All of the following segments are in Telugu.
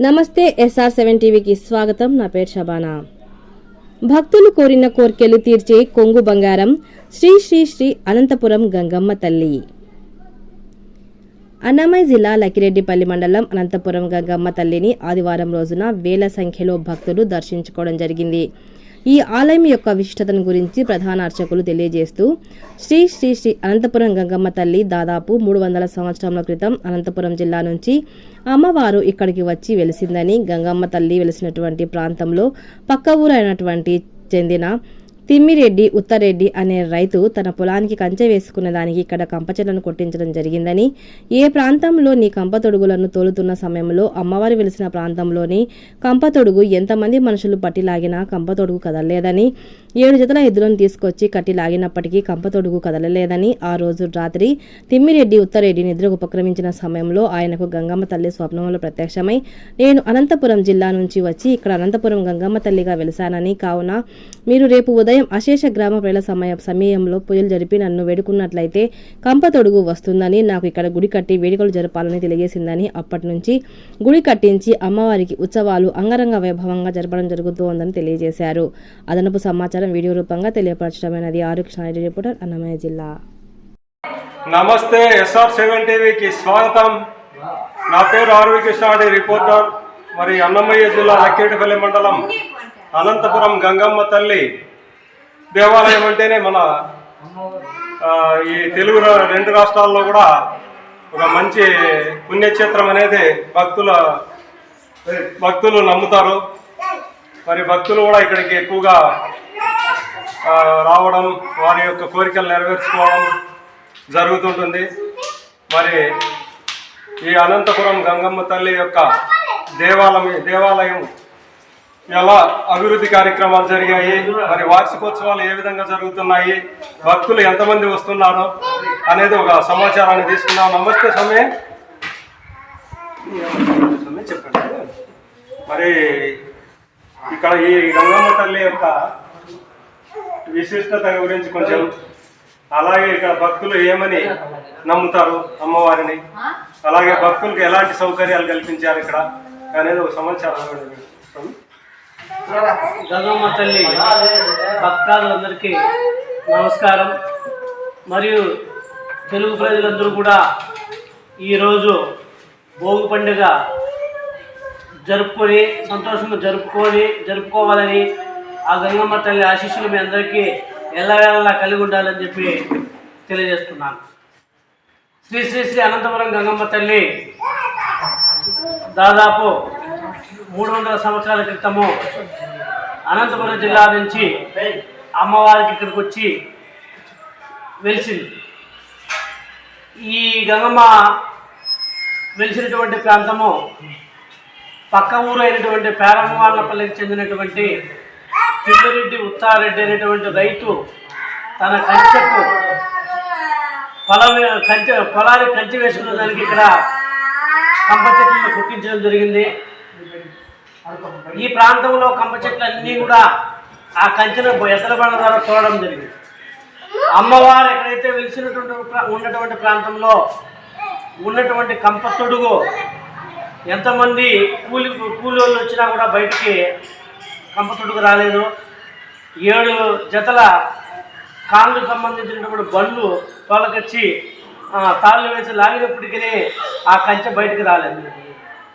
నమస్తే ఎస్ఆర్ సెవెన్ టీవీకి స్వాగతం. నా పేరు షబానా. భక్తులు కోరిన కోర్కెలు తీర్చే కొంగు బంగారం శ్రీ శ్రీ శ్రీ అనంతపురం గంగమ్మ తల్లి. అన్నమయ్య జిల్లా లకిరెడ్డిపల్లి మండలం అనంతపురం గంగమ్మ తల్లిని ఆదివారం రోజున వేల సంఖ్యలో భక్తులు దర్శించుకోవడం జరిగింది. ఈ ఆలయం యొక్క విశిష్టతను గురించి ప్రధాన అర్చకులు తెలియజేస్తూ శ్రీ శ్రీ శ్రీ అనంతపురం గంగమ్మ తల్లి దాదాపు మూడు వందల సంవత్సరాల క్రితం అనంతపురం జిల్లా నుంచి అమ్మవారు ఇక్కడికి వచ్చి వెలిసిందని గంగమ్మ తల్లి వెలిసినటువంటి ప్రాంతంలో పక్క ఊరు అయినటువంటి చెందిన తిమ్మిరెడ్డి ఉత్తరెడ్డి అనే రైతు తన పొలానికి కంచె వేసుకున్న దానికి ఇక్కడ కంప చెట్లను కొట్టించడం జరిగిందని. ఏ ప్రాంతంలో నీ కంప తొడుగులను తోలుతున్న సమయంలో అమ్మవారు వెలిసిన ప్రాంతంలోని కంప తొడుగు ఎంతమంది మనుషులు పట్టి లాగినా కంప తొడుగు కదలలేదని ఏడు జతల ఎద్దులను తీసుకొచ్చి కట్టి లాగినప్పటికీ కంప తొడుగు కదలలేదని ఆ రోజు రాత్రి తిమ్మిరెడ్డి ఉత్తరెడ్డి నిద్రకు ఉపక్రమించిన సమయంలో ఆయనకు గంగమ్మ తల్లి స్వప్నంలో ప్రత్యక్షమై నేను అనంతపురం జిల్లా నుంచి వచ్చి ఇక్కడ అనంతపురం గంగమ్మ తల్లిగా వెలిశానని కావున మీరు రేపు ఉదయం అశేష గ్రామ ప్రజల సమయ సమయంలో పూజలు జరిపి నన్ను వేడుకున్నట్లయితే కంప తొడుగు వస్తుందని నాకు ఇక్కడ గుడి కట్టి వేడుకలు జరపాలని తెలియజేసిందని అప్పటి నుంచి గుడి కట్టించి అమ్మవారికి ఉత్సవాలు అంగరంగ వైభవంగా జరపడం జరుగుతోందని తెలియజేశారు. అదనపు సమాచారం వీడియో రూపంగా తెలియపరచడమైనది ఆరు కృష్ణారెడ్డి రిపోర్టర్ అన్నమయ్య జిల్లా. నమస్తే ఎస్ఆర్ సెవెన్ టీవీకి స్వాగతం. నా పేరు ఆర్వి కృష్ణాడి రిపోర్టర్. మరి అన్నమయ్య జిల్లా లక్కేటిపల్లి మండలం అనంతపురం గంగమ్మ తల్లి దేవాలయం అంటేనే మన ఈ తెలుగు రెండు రాష్ట్రాల్లో కూడా ఒక మంచి పుణ్యక్షేత్రం అనేది భక్తుల భక్తులు నమ్ముతారు. మరి భక్తులు కూడా ఇక్కడికి ఎక్కువగా రావడం వారి యొక్క కోరికలు నెరవేర్చుకోవడం జరుగుతుంటుంది. మరి ఈ అనంతపురం గంగమ్మ తల్లి యొక్క దేవాలయం దేవాలయం ఎలా అభివృద్ధి కార్యక్రమాలు జరిగాయి మరి వార్షికోత్సవాలు ఏ విధంగా జరుగుతున్నాయి భక్తులు ఎంతమంది వస్తున్నారు అనేది ఒక సమాచారాన్ని తీసుకున్నాం నమస్తే సమయం చెప్పండి. మరి ఇక్కడ ఈ గంగమ్మ తల్లి యొక్క విశిష్టత గురించి కొంచెం అలాగే ఇక్కడ భక్తులు ఏమని నమ్ముతారు అమ్మవారిని? అలాగే భక్తులకు ఎలాంటి సౌకర్యాలు కల్పించారు ఇక్కడ అనేది ఒక సమాచారం గంగమ్మ తల్లి భక్తాదులందరికీ నమస్కారం. మరియు తెలుగు ప్రజలందరూ కూడా ఈరోజు భోగి పండుగ జరుపుకొని సంతోషంగా జరుపుకొని జరుపుకోవాలని ఆ గంగమ్మ తల్లి ఆశీస్సులు మీ అందరికీ ఎల్లవేళలా కలిగి ఉండాలని చెప్పి తెలియజేస్తున్నాను. శ్రీ శ్రీ శ్రీ అనంతపురం గంగమ్మ తల్లి దాదాపు మూడు వందల సంవత్సరాల క్రితము అనంతపురం జిల్లా నుంచి అమ్మవారికి ఇక్కడికి వచ్చి వెలిసింది. ఈ గంగమ్మ వెలిసినటువంటి ప్రాంతము పక్క ఊరు అయినటువంటి పేరమ్మవాళ్ళపల్లికి చెందినటువంటి తిమ్మిరెడ్డి ఉత్తారెడ్డి అనేటువంటి రైతు తన కంచెకు పొలం కంచె పొలాన్ని కంచె వేసుకున్న దానికి ఇక్కడ కంప చెట్లను కుట్టించడం జరిగింది. ఈ ప్రాంతంలో కంప చెట్లు అన్నీ కూడా ఆ కంచెను ఎద్దల బండ ద్వారా చూడడం జరిగింది. అమ్మవారు ఎక్కడైతే వెలిసినటువంటి ఉన్నటువంటి ప్రాంతంలో ఉన్నటువంటి కంప తొడుగు ఎంతమంది కూలి కూలి వాళ్ళు వచ్చినా కూడా బయటికి కంప తొడుగు రాలేదు. ఏడు జతల కాళ్ళకు సంబంధించినటువంటి బండ్లు తోలకొచ్చి తాళ్ళు వేసి లాగినప్పటికీ ఆ కంచె బయటికి రాలేదు.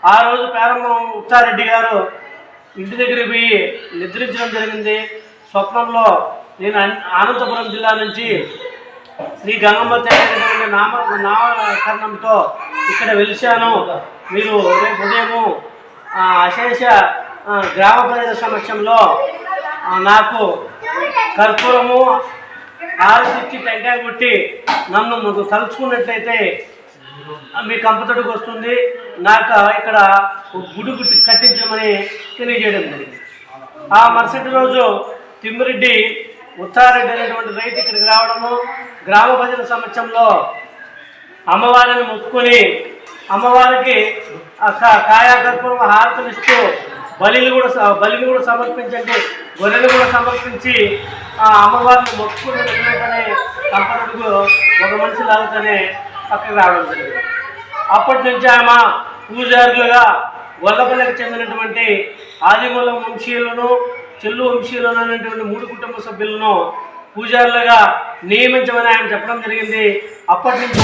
ఆ రోజు ప్రారంభం ఉత్తారెడ్డి గారు ఇంటి దగ్గరికి పోయి నిద్రించడం జరిగింది. స్వప్నంలో నేను అన్- అనంతపురం జిల్లా నుంచి శ్రీ గంగమ్మ తల్లి నామ నామకరణంతో ఇక్కడ వెలిశాను. మీరు రేపు ఉదయము అశేష గ్రామ ప్రజల సమక్షంలో నాకు కర్పూరము ఆరతిచ్చి టెంకాయ కొట్టి నన్ను నువ్వు తలుచుకున్నట్లయితే మీ కంపతడికి వస్తుంది. నాకు ఇక్కడ ఒక గుడి కట్టించమని తెలియజేయడం జరిగింది. ఆ మరుసటి రోజు తిమ్మిరెడ్డి ఉత్తారెడ్డి అనేటువంటి రైతు ఇక్కడికి రావడము గ్రామ ప్రజల సమక్షంలో అమ్మవారిని మొక్కుకొని అమ్మవారికి కాయాకల్పం కా- హారతులు ఇస్తూ బలిని కూడా బలిని కూడా సమర్పించండి గొర్రెలు కూడా సమర్పించి ఆ అమ్మవారిని మొక్కుకుని వెంటనే కంపనడుగు ఒక మనిషి లాగుతానే పక్కకి రావడం జరిగింది. అప్పటి నుంచి ఆమె పూజారులుగా గొల్లపల్లికి చెందినటువంటి ఆదిమూలం వంశీయులను చెల్లు వంశీయులను అనేటువంటి మూడు కుటుంబ సభ్యులను పూజారులుగా నియమించమని ఆయన చెప్పడం జరిగింది. అప్పటి నుంచి